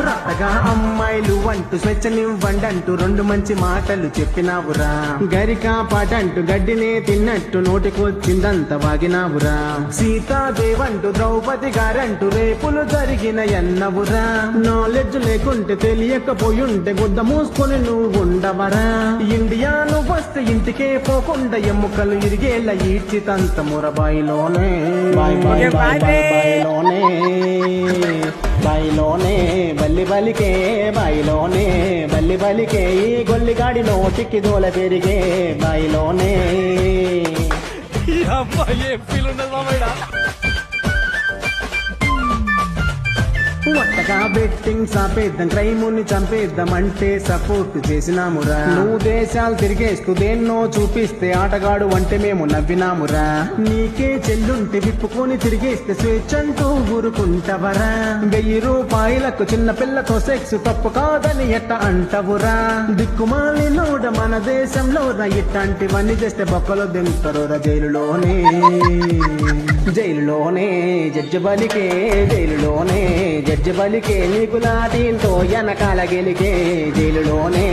కొత్తగా అమ్మాయిలు అంటూ స్వేచ్ఛనివ్వండి అంటూ రెండు మంచి మాటలు చెప్పినావురా. గరికా పాట గడ్డినే తిన్నట్టు నోటికొచ్చిందంత వాగినావురా. సీతాదేవంటూ ద్రౌపది గారంటూ రేపులు జరిగిన ఎన్నవురా నాలెడ్జ్ లేకుంటే తెలియకపోయుంటే గుద్ద మూసుకొని నువ్వు ఉండవరా ఇండియా నువ్వు వస్తే ఇంటికే పోకుండా ఎముకలు ఇరిగేలా ఈడ్చితంత మురబాయిలోనే. బాయ్ బాయ్ బాయ్ బాయ్ బల్లిలోనే బల్లి బలికే బాయిలోనే బల్లి బలికే ఈ గొల్లిగాడి నోటికి దూల పెరిగే బాయిలోనే. ఈ అమ్మాయి ఫీల్ ఉండదు ఒట్టగా బెట్టింగ్ సాపేద్దాం క్రైముని చంపేద్దాం అంటే సపోర్ట్ చేసినామురా. నువ్వు దేశాలు తిరిగేస్తూ దేన్నో చూపిస్తే ఆటగాడు అంటే మేము నవ్వినామురా. నీకే చెల్లుంటే విప్పుకొని తిరిగేస్తే స్వేచ్ఛ అంటూ ఊరుకుంటవరా. వెయ్యి రూపాయలకు చిన్న పిల్లతో సెక్స్ తప్పు కాదని ఎట్ట అంటవురా? దిక్కుమాలి నోడ మన దేశంలో రా ఇట్లాంటివన్నీ చేస్తే బొక్కలో దింపుతారు జైలులోనే. జైలులోనే జడ్జి బలికే జైలులోనే. జడ్జి బలికే నీకు లాటీన్తో వెనకాల గెలికే జైలులోనే.